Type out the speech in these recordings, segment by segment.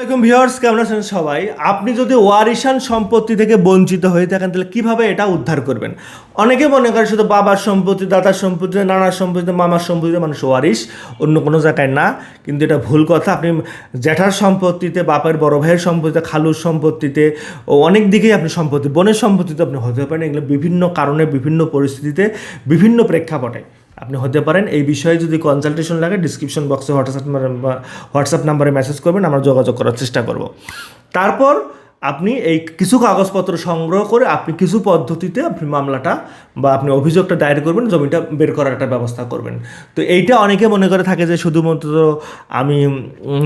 আসসালামাইকুম ভিউয়ার্স, কেমন আছেন সবাই? আপনি যদি ওয়ারিশান সম্পত্তি থেকে বঞ্চিত হয়ে থাকেন, তাহলে কীভাবে এটা উদ্ধার করবেন? অনেকে মনে করে শুধু বাবার সম্পত্তি, দাদার সম্পত্তি, নানার সম্পত্তি, মামার সম্পত্তিতে মানুষ ওয়ারিশ, অন্য কোনো জায়গায় না। কিন্তু এটা ভুল কথা, আপনি জ্যাঠার সম্পত্তিতে, বাপের বড় ভাইয়ের সম্পত্তিতে, খালুর সম্পত্তিতে, ও অনেক দিকেই আপনি সম্পত্তি, বোনের সম্পত্তিতে আপনি হতে পারেন। এগুলো বিভিন্ন কারণে, বিভিন্ন পরিস্থিতিতে, বিভিন্ন প্রেক্ষাপটে। আপনি হতে পারেন, এই বিষয়ে যদি কনসালটেশন লাগে ডিসক্রিপশন বক্সে হোয়াটসঅ্যাপ হোয়াটসঅ্যাপ নাম্বারে মেসেজ করবেন, আমরা যোগাযোগ করার চেষ্টা করব। তারপর আপনি এই কিছু কাগজপত্র সংগ্রহ করে আপনি কিছু পদ্ধতিতে আপনি মামলাটা বা আপনি অভিযোগটা দায়ের করবেন, জমিটা বের করার একটা ব্যবস্থা করবেন। তো এইটা অনেকে মনে করে থাকে যে শুধুমাত্র আমি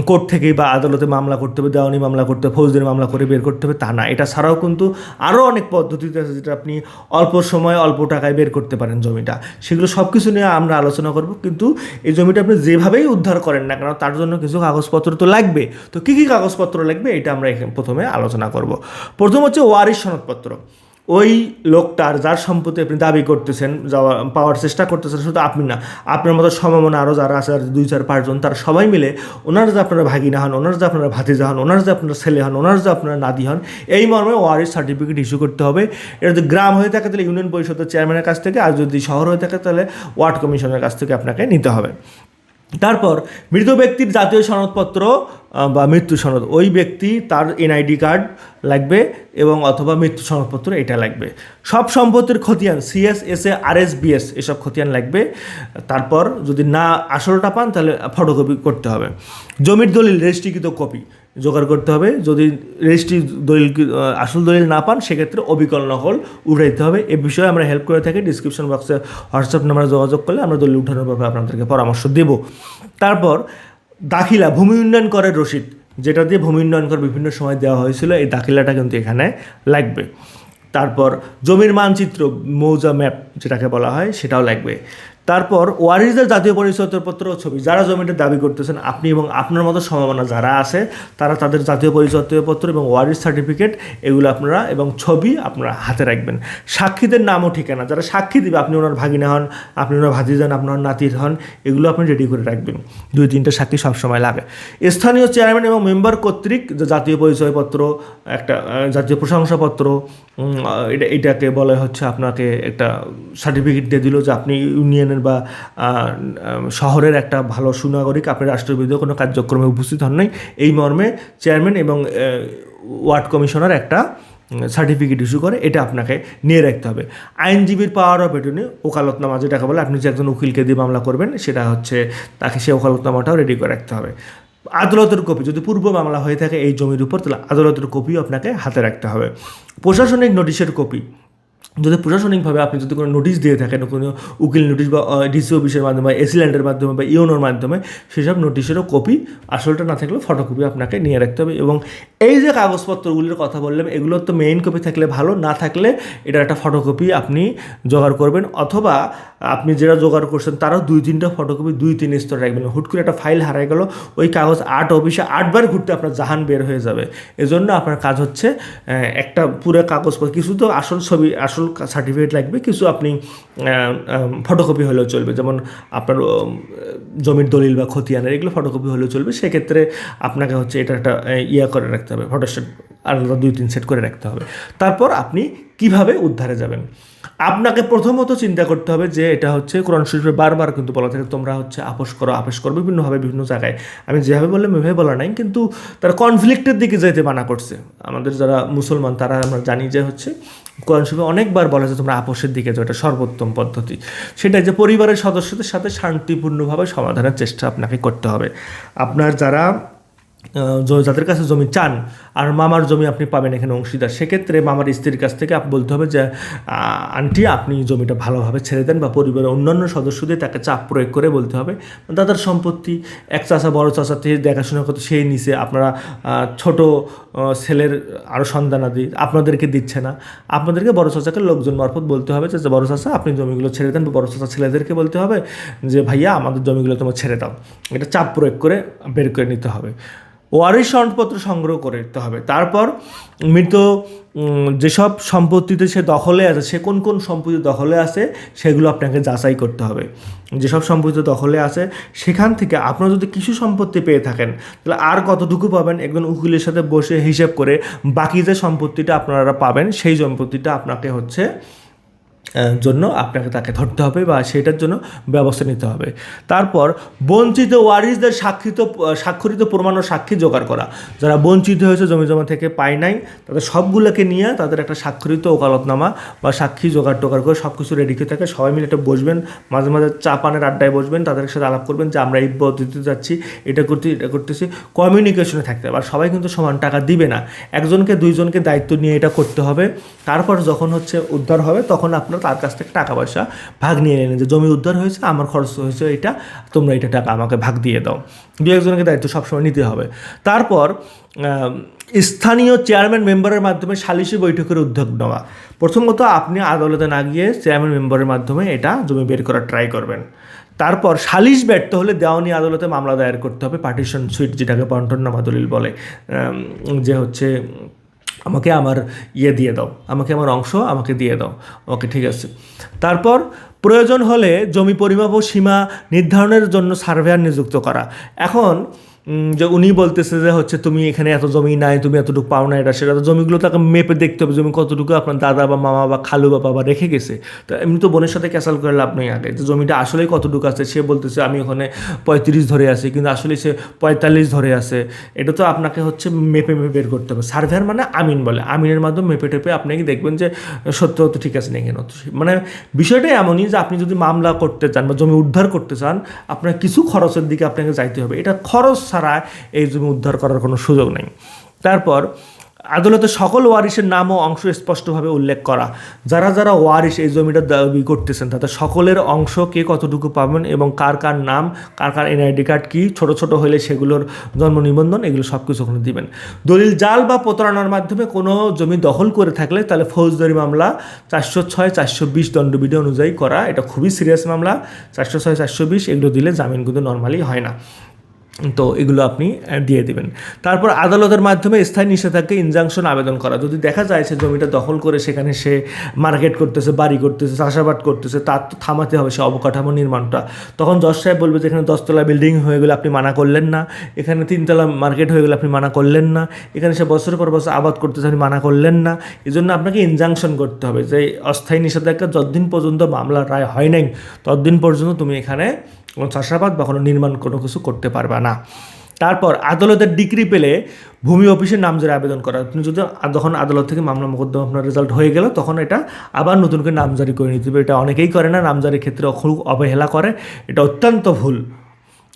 কোর্ট থেকেই বা আদালতে মামলা করতে হবে, দেওয়ানি মামলা করতে হবে, ফৌজদারি মামলা করে বের করতে হবে, তা না। এটা ছাড়াও কিন্তু আরও অনেক পদ্ধতিতে আছে যেটা আপনি অল্প সময় অল্প টাকায় বের করতে পারেন জমিটা। সেগুলো সব কিছু নিয়ে আমরা আলোচনা করব, কিন্তু এই জমিটা আপনি যেভাবেই উদ্ধার করেন না কেন, তার জন্য কিছু কাগজপত্র তো লাগবে। তো কী কী কাগজপত্র লাগবে এটা আমরা প্রথমে আলোচনা করব। প্রথম হচ্ছে ওয়ারিশ সনদপত্র। ওই লোকটার যার সম্পত্তি আপনি দাবি করতেছেন, যাওয়া, পাওয়ার চেষ্টা করতেছেন শুধু আপনি না। আপনার মতো সম্ভাবনা আরও যারা আছে দুই চার পাঁচজন তারা সবাই মিলে ওনার যে আপনারা ভাগিনা হন, ওনার যে আপনারা ভাতিজা হন, ওনার যে আপনার ছেলে হন, ওনার যে আপনারা নাদি হন, এই মর্মে ওয়ারিশ সার্টিফিকেট ইস্যু করতে হবে। এটা যদি গ্রাম হয়ে থাকে, তাহলে ইউনিয়ন পরিষদের চেয়ারম্যানের কাছ থেকে, আর যদি শহর হয়ে থাকে, তাহলে ওয়ার্ড কমিশনের কাছ থেকে আপনাকে নিতে হবে। তারপর মৃত ব্যক্তির জাতীয় সনদপত্র বা মৃত্যু সনদ। ওই ব্যক্তি তার এনআইডি কার্ড লাগবে এবং অথবা মৃত্যু সনদপত্র এটা লাগবে। সব সম্পত্তির খতিয়ান, CS S A R S BS এসব খতিয়ান লাগবে। তারপর যদি না আসলটা পান, তাহলে ফটোকপি করতে হবে। জমির দলিল, রেজিস্ট্রিকৃত কপি জোগাড় করতে হবে। যদি রেজিস্ট্রি দলিল আসল দলিল না পান, সেক্ষেত্রে অবিকল নকল উঠে দিতে হবে। এ বিষয়ে আমরা হেল্প করে থাকি। ডিসক্রিপশন বক্সে হোয়াটসঅ্যাপ নাম্বারে যোগাযোগ করলে আমরা দলিল উঠানোর ব্যাপারে আপনাদেরকে পরামর্শ দেব। তারপর দাখিলা, ভূমি উন্নয়ন করের রসিদ যেটা দিয়ে ভূমি উন্নয়ন কর বিভিন্ন সময় দেওয়া হয়েছিল, এই দাখিলাটা কিন্তু এখানে লাগবে। তারপর জমির মানচিত্র, মৌজা ম্যাপ, যেটাকে বলা হয়, সেটাও লাগবে। তারপর ওয়ারিসদের জাতীয় পরিচয়পত্র ও ছবি, যারা জমিটা দাবি করতেছেন আপনি এবং আপনার মতো সম্ভাবনা যারা আছে, তারা তাদের জাতীয় পরিচয়পত্র এবং ওয়ারিস সার্টিফিকেট, এগুলো আপনারা এবং ছবি আপনারা হাতে রাখবেন। সাক্ষীদের নাম ও ঠিকানা, যারা সাক্ষী দিবে, আপনি ওনার ভাগিনা হন, আপনি ওনার ভাতিজান আপনার নাতির হন, এগুলো আপনি রেডি করে রাখবেন। দুই তিনটা সাক্ষী সবসময় লাগে। স্থানীয় চেয়ারম্যান এবং মেম্বার কর্তৃক যে জাতীয় পরিচয়পত্র, একটা জাতীয় প্রশংসাপত্র এটা, এটাকে বলা হচ্ছে আপনাকে একটা সার্টিফিকেট দিয়ে দিল যে আপনি ইউনিয়নের বা আহ, আহ, শহরের একটা ভালো সুনাগরিক আপনি রাষ্ট্রবিরোধী কোনো কার্যক্রমে উপস্থিত হন নাই। এই মর্মে চেয়ারম্যান এবং ওয়ার্ড কমিশনার একটা সার্টিফিকেট ইস্যু করে এটা আপনাকে নিয়ে রাখতে হবে। আইনজীবীর পাওয়ার অফ এটর্নি ওকালতনামা যেটাকে বলে আপনি যে একজন উকিলকে দিয়ে মামলা করবেন সেটা হচ্ছে তাকে সে ওকালতনামাটাও রেডি করে রাখতে হবে। আদালতের কপি যদি পূর্ব মামলা হয়ে থাকে এই জমির উপর তাহলে আদালতের কপিও আপনাকে হাতে রাখতে হবে। প্রশাসনিক নোটিশের কপি যদি প্রশাসনিকভাবে আপনি যদি কোনো নোটিশ দিয়ে থাকেন, কোনো উকিল নোটিশ বা ডিসি অফিসের মাধ্যমে, বা এসিল্যান্ডের মাধ্যমে, বা ইউনোর মাধ্যমে, সেসব নোটিশেরও কপি আসলটা না থাকলেও ফটোকপি আপনাকে নিয়ে রাখতে হবে। এবং এই যে কাগজপত্রগুলির কথা বললাম এগুলোর তো মেইন কপি থাকলে ভালো, না থাকলে এটার একটা ফটোকপি আপনি জোগাড় করবেন। অথবা আপনি যারা জোগাড় করছেন, তারাও দুই তিনটা ফটোকপি দুই তিন স্তর রাখবেন। হুট করে একটা ফাইল হারাই গেল, ওই কাগজ আট অফিসে আটবার ঘুরতে আপনার জাহান বের হয়ে যাবে। এজন্য আপনার কাজ হচ্ছে একটা পুরো কাগজপত্র, কিছু তো আসল ছবি, আসল সার্টিফিকেট লাগবে, কিছু আপনি ফটোকপি হলেও চলবে। যেমন আপনার জমির দলিল বা খতিয়ানের এগুলো ফটোকপি হলেও চলবে। সেক্ষেত্রে আপনাকে হচ্ছে এটা একটা ইয়া করে রাখতে হবে ফটোস্টেট আলাদা দুই, তিন সেট করে রাখতে হবে। তারপর আপনি কীভাবে উদ্ধারে যাবেন? আপনাকে প্রথমত চিন্তা করতে হবে যে এটা হচ্ছে কোরআন শরীফে বারবার কিন্তু বলা থাকে, তোমরা হচ্ছে আপোষ করো আপোষ করো, বিভিন্নভাবে বিভিন্ন জায়গায়। আমি যেভাবে বললাম এভাবে বলা নাই, কিন্তু তারা কনফ্লিক্টের দিকে যেতে মানা করছে। আমাদের যারা মুসলমান, তারা আমরা জানি যে হচ্ছে কোরআন শরীফে অনেকবার বলা যে তোমরা আপোষের দিকে যাও, এটা সর্বোত্তম পদ্ধতি। সেটা যে পরিবারের সদস্যদের সাথে শান্তিপূর্ণভাবে সমাধানের চেষ্টা আপনাকে করতে হবে। আপনার যারা যাদের কাছে জমি চান আর মামার জমি আপনি পাবেন এখানে অংশীদার, সেক্ষেত্রে মামার স্ত্রীর কাছ থেকে আপ- বলতে হবে যে আন্টি আপনি জমিটা ভালোভাবে ছেড়ে দেন বা পরিবারের অন্যান্য সদস্যদের তাকে চাপ প্রয়োগ করে বলতে হবে। দাদার সম্পত্তি, এক চাষা বড় চাষা থেকে দেখাশোনা করতে সেই নিচে আপনারা ছোট ছেলের আরও সন্তানাদি আপনাদেরকে দিচ্ছে না। আপনাদেরকে বড় চাচাকে লোকজন মারফত বলতে হবে যে, বড় চাচা আপনি জমিগুলো ছেড়ে দেন বা বড় চাচা ছেলেদেরকে বলতে হবে যে, ভাইয়া, আমাদের জমিগুলো তোমার ছেড়ে দাও। এটা চাপ প্রয়োগ করে বের করে নিতে হবে। ওয়ারিশ সনদপত্র সংগ্রহ করতে হবে। তারপর মৃত যেসব সম্পত্তিতে সে দখলে আছে, সে কোন কোন সম্পত্তি দখলে আছে, সেগুলো আপনাকে যাচাই করতে হবে। যেসব সম্পত্তি দখলে আছে, সেখান থেকে আপনারা যদি কিছু সম্পত্তি পেয়ে থাকেন, তাহলে আর কতটুকু পাবেন? একজন উকিলের সাথে বসে হিসেব করে বাকি যে সম্পত্তিটা আপনারা পাবেন, সেই সম্পত্তিটা আপনাকে হচ্ছে জন্য আপনাকে তাকে ধরতে হবে বা সেটার জন্য ব্যবস্থা নিতে হবে। তারপর বঞ্চিত ওয়ারিসদের স্বাক্ষরিত স্বাক্ষরিত প্রমাণ ও সাক্ষী জোগাড় করা। যারা বঞ্চিত হয়েছে জমি জমা থেকে পায় নাই, তাদের সবগুলোকে নিয়ে তাদের একটা স্বাক্ষরিত ওকালতনামা বা সাক্ষী জোগাড় টোগাড় করে সব কিছু রেডি করে থাকে সবাই মিলে একটা বসবেন, মাঝে মাঝে চা পানের আড্ডায় বসবেন, তাদের সাথে আলাপ করবেন যে, আমরা এই পদ্ধতিতে যাচ্ছি, এটা করতে, এটা করতেছি। কমিউনিকেশনে থাকতে হবে। আর সবাই কিন্তু সমান টাকা দিবে না। একজনকে, দুইজনকে দায়িত্ব নিয়ে এটা করতে হবে। তারপর যখন হচ্ছে উদ্ধার হবে, তখন আপনার তার কাছ থেকে টাকা পয়সা ভাগ নিয়ে নেন যে জমি উদ্ধার হয়েছে, আমার খরচ হয়েছে এটা, তোমরা এটা টাকা আমাকে ভাগ দিয়ে দাও। দু একজনকে দায়িত্ব সবসময় নিতে হবে। তারপর স্থানীয় চেয়ারম্যান মেম্বারের মাধ্যমে সালিশি বৈঠকের উদ্যোগ নেওয়া। প্রথমত আপনি আদালতে না গিয়ে চেয়ারম্যান মেম্বারের মাধ্যমে এটা জমি বের করার ট্রাই করবেন। তারপর সালিশ ব্যর্থ হলে দেওয়ানি আদালতে মামলা দায়ের করতে হবে পার্টিশন সুইট যেটাকে বন্টননামা দলিল বলে যে হচ্ছে আমাকে আমার ইয়ে দিয়ে দাও, আমাকে আমার অংশ আমাকে দিয়ে দাও, ওকে ঠিক আছে। তারপর প্রয়োজন হলে জমি পরিমাপ ও সীমা নির্ধারণের জন্য সার্ভেয়ার নিযুক্ত করা। এখন যে উনি বলতেছে যে হচ্ছে তুমি এখানে এত জমি নাই, তুমি এতটুকু পাও না এটা, সেটা জমিগুলো তাকে মেপে দেখতে হবে, জমি কতটুকু আপনার দাদা বা মামা বা খালু বা বাবা রেখে গেছে। তো এমনি তো বোনের সাথে ক্যাসাল করে লাভ নেই আগে। জমিটা আসলেই কতটুকু আছে, সে বলতেছে, আমি ওখানে পঁয়ত্রিশ ধরে আছি, কিন্তু আসলে সে পঁয়তাল্লিশ ধরে আছে। এটা তো আপনাকে হচ্ছে মেপে মেপে বের করতে হবে। সার্ভেয়ার মানে আমিন বলে। আমিনের মাধ্যমে মেপে টেপে আপনি কি দেখবেন যে সত্য তো ঠিক আছে নাকি নতো মানে বিষয়টা এমনই যে আপনি যদি মামলা করতে চান বা জমি উদ্ধার করতে চান, আপনার কিছু খরচের দিকে আপনাকে যাইতে হবে। এটা খরচ ছাড়া এই জমি উদ্ধার করার কোনো সুযোগ নেই। তারপর, আদালতে সকল ওয়ারিশের নাম ও অংশ স্পষ্টভাবে উল্লেখ করা। যারা যারা ওয়ারিশ এই জমিটা দাবি করতেছেন, তাদের সকলের অংশ কে কতটুকু পাবেন এবং কার কার নাম, কার কার এনআইডি কার্ড কী, ছোট ছোট হলে সেগুলোর জন্ম নিবন্ধন, এগুলো সব কিছু ওখানে দিবেন। দলিল জাল বা প্রতারণার মাধ্যমে কোনো জমি দখল করে থাকলে তাহলে ফৌজদারি মামলা চারশো ছয়, চারশো বিশ দণ্ডবিধি অনুযায়ী করা। এটা খুবই সিরিয়াস মামলা। চারশো ছয়, চারশো বিশ, এগুলো দিলে জামিন কিন্তু নর্মালি হয় না। তো এগুলো আপনি দিয়ে দিবেন। তারপর আদালতের মাধ্যমে স্থায়ী নিষেধাজ্ঞা ইনজাংশন আবেদন করা। যদি দেখা যায় সে জমিটা দখল করে সেখানে সে মার্কেট করতেছে, বাড়ি করতেছে, চাষাবাদ করতেছে, তার তো থামাতে হবে সে অবকাঠামো নির্মাণটা। তখন জজ সাহেব বলবে যে এখানে দশতলা বিল্ডিং হয়ে গেলে আপনি মানা করলেন না। এখানে তিনতলা মার্কেট হয়ে গেলে আপনি মানা করলেন না। এখানে সে বছরের পর বছর আবাদ করতেছে, আপনি মানা করলেন না। এই জন্য আপনাকে ইনজাংশন করতে হবে যে অস্থায়ী নিষেধাজ্ঞা যতদিন পর্যন্ত মামলা রায় হয় নাই, ততদিন পর্যন্ত তুমি এখানে কোনো চাষাবাদ বা কোনো নির্মাণ কোনো কিছু করতে পারবে না। তারপর আদালতের ডিগ্রি পেলে ভূমি অফিসে নামজারি আবেদন করা। আপনি যদি যখন আদালত থেকে মামলা মোকদ্দমা আপনার রেজাল্ট হয়ে গেল, তখন এটা আবার নতুন করে নামজারি করে নিতে হবে। এটা অনেকেই করে না, নামজারির ক্ষেত্রে খুব অবহেলা করে। এটা অত্যন্ত ভুল।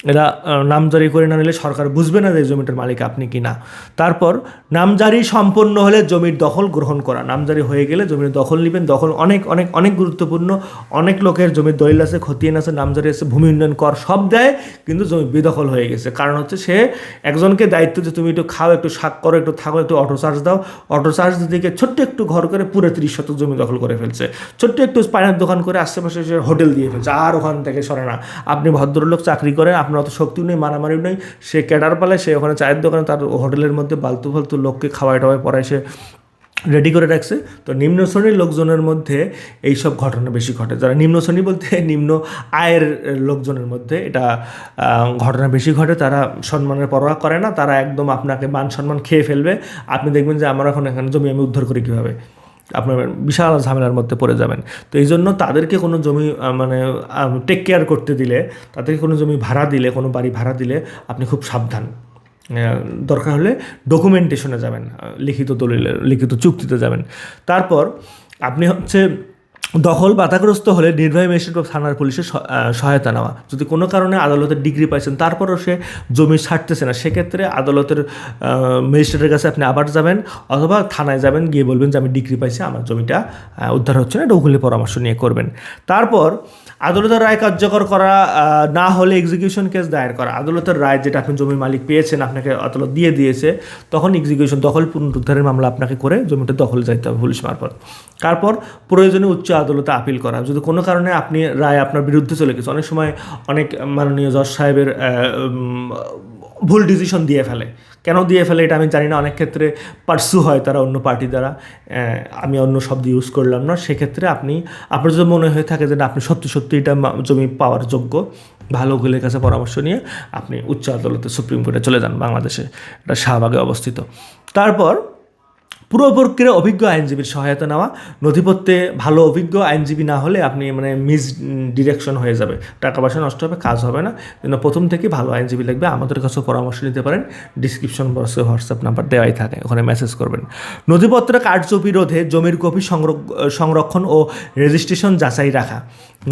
এরা নামজারি করে না নিলে সরকার বুঝবে না যে জমিটার মালিক আপনি কি না। তারপর নামজারি সম্পন্ন হলে জমির দখল গ্রহণ করা। নামজারি হয়ে গেলে জমির দখল নেবেন। দখল অনেক অনেক অনেক গুরুত্বপূর্ণ। অনেক লোকের জমির দলিল আছে, খতিয়ান আছে নামজারি আছে, ভূমি উন্নয়ন কর সব দেয়, কিন্তু জমি বেদখল হয়ে গেছে। কারণ হচ্ছে সে একজনকে দায়িত্ব যে তুমি একটু খাও, একটু শাক করো, একটু থাকো, একটু অটো চার্জ দাও। অটো চার্জ দিকে ছোট্ট একটু ঘর করে পুরো তিরিশ শতক জমি দখল করে ফেলছে। ছোট্ট একটু পানের দোকান করে আশেপাশে সে হোটেল দিয়ে ফেলছে। আর ওখান থেকে সরে না। আপনি ভদ্রলোক, চাকরি করেন আপনার অত শক্তিও নেই মারামারি নেই। সে ক্যাডার পালে, সে ওখানে চায়ের দোকানে, তার হোটেলের মধ্যে বালতু ফালতু লোককে খাওয়াই টাওয়াই পড়ায় সে রেডি করে রাখছে। তো নিম্ন শ্রেণির লোকজনের মধ্যে এই সব ঘটনা বেশি ঘটে। যারা নিম্ন শ্রেণি বলতে নিম্ন আয়ের লোকজনের মধ্যে এটা ঘটনা বেশি ঘটে। তারা সম্মানের পরোয়া করে না, তারা একদম আপনাকে মান সম্মান খেয়ে ফেলবে। আপনি দেখবেন যে, আমার এখন এখানে জমি আমি উদ্ধার করি কীভাবে? আপনার বিশাল ঝামেলার মধ্যে পড়ে যাবেন। তো এই জন্য তাদেরকে কোনো জমি মানে টেক কেয়ার করতে দিলে, তাদেরকে কোনো জমি ভাড়া দিলে, কোনো বাড়ি ভাড়া দিলে আপনি খুব সাবধান। দরকার হলে ডকুমেন্টেশনে যাবেন লিখিত দলিলে, লিখিত চুক্তিতে যাবেন। তারপর আপনি হচ্ছে দখল বাধাগ্রস্ত হলে নির্বাহী ম্যাজিস্ট্রেট থানার পুলিশের সহায়তা নেওয়া। যদি কোনো কারণে আদালতের ডিগ্রি পাইছেন, তারপরও সে জমি ছাড়তেছে না। সেক্ষেত্রে আদালতের ম্যাজিস্ট্রেটের কাছে আপনি আবার যাবেন অথবা থানায় যাবেন, গিয়ে বলবেন যে, আমি ডিগ্রি পাইছি, আমার জমিটা উদ্ধার হচ্ছে না, এটা ওগুলি পরামর্শ নিয়ে করবেন। তারপর আদালতের রায় কার্যকর করা না হলে এক্সিকিউশন কেস দায়ের করা। আদালতের রায় যেটা আপনি জমির মালিক পেয়েছেন, আপনাকে আদালত দিয়ে দিয়েছে, তখন এক্সিকিউশন দখল পুনরুদ্ধারের মামলা আপনাকে করে জমিটা দখল যাইতে হবে পুলিশ মারফত। তারপর প্রয়োজনে উচ্চ আদালতে আপিল করা। যদি কোনো কারণে আপনি রায় আপনার বিরুদ্ধে চলে গেছে, অনেক সময় অনেক মাননীয় জজ সাহেবের ভুল ডিসিশন দিয়ে ফেলে। কেন দিয়ে ফেলে এটা আমি জানি না, অনেক ক্ষেত্রে পার্সু হয় তারা অন্য পার্টি দ্বারা। আমি অন্য শব্দ ইউজ করলাম না, সেক্ষেত্রে আপনি, আপনার যদি মনে হয়ে থাকে যে না, আপনি সত্যি সত্যি এটা জমি পাওয়ার যোগ্য, ভালো গুলের কাছে পরামর্শ নিয়ে আপনি উচ্চ আদালতে সুপ্রিম কোর্টে চলে যান বাংলাদেশে। এটা শাহবাগে অবস্থিত। তারপর পুরো প্রক্রিয়া অভিজ্ঞ আইনজীবীর সহায়তা নেওয়া, নথিপত্রে ভালো অভিজ্ঞ আইনজীবী না হলে আপনি মানে মিস ডিরেকশন হয়ে যাবে। টাকা পয়সা নষ্ট হবে, কাজ হবে না। জন্য প্রথম থেকে ভালো আইনজীবী লাগবে, আমাদের কাছেও পরামর্শ নিতে পারেন। ডিসক্রিপশন বক্সে হোয়াটসঅ্যাপ নাম্বার দেওয়াই থাকে, ওখানে মেসেজ করবেন। নথিপত্র কার্যবিরোধে জমির কপি সংরক- সংরক্ষণ ও রেজিস্ট্রেশন যাচাই রাখা।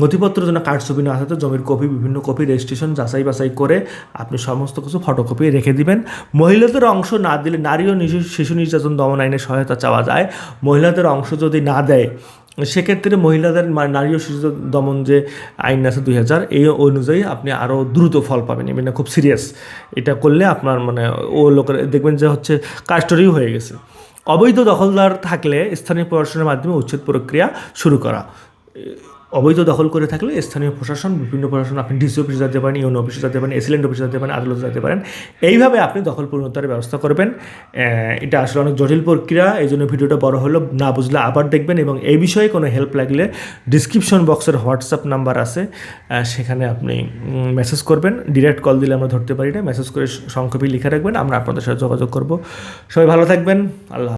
নথিপত্র যেন কারচুপি না থাকে, জমির কপি, বিভিন্ন কপি রেজিস্ট্রেশন যাচাই বাছাই করে আপনি সমস্ত কিছু ফটোকপি রেখে দিবেন। মহিলাদের অংশ না দিলে নারী ও শিশু নির্যাতন দমন আইনে সহায়তা চাওয়া যায়। মহিলাদের অংশ যদি না দেয়, সেক্ষেত্রে মহিলাদের নারী ও শিশু দমন যে আইন আছে দুই হাজার, এই অনুযায়ী আপনি আরও দ্রুত ফল পাবেন। এমনি খুব সিরিয়াস এটা করলে আপনার মানে ও লোকের দেখবেন যে হচ্ছে কাস্টরিও হয়ে গেছে। অবৈধ দখলদার থাকলে স্থানীয় প্রশাসনের মাধ্যমে উচ্ছেদ প্রক্রিয়া শুরু করা। অবৈধ দখল করে থাকলে স্থানীয় প্রশাসন, বিভিন্ন প্রশাসন, আপনি ডিসি অফিসে যেতে পারেন ইউনো অফিসে যেতে পারেন এসিলেন্ট অফিসে যেতে পারেন, আদালতে যেতে পারেন, এইভাবে আপনি দখল পুনরুদ্ধারের ব্যবস্থা করবেন এটা আসলে অনেক জটিল প্রক্রিয়া এই জন্য ভিডিওটা বড় হলো, না বুঝলে আবার দেখবেন এবং এই বিষয়ে কোনো হেল্প লাগলে ডিসক্রিপশন বক্সের হোয়াটসঅ্যাপ নাম্বার আছে সেখানে আপনি মেসেজ করবেন ডিরেক্ট কল দিলে আমরা ধরতে পারি না মেসেজ করে সংক্ষেপে লিখে রাখবেন, আমরা আপনাদের সাথে যোগাযোগ করব সবাই ভালো থাকবেন, আল্লাহ।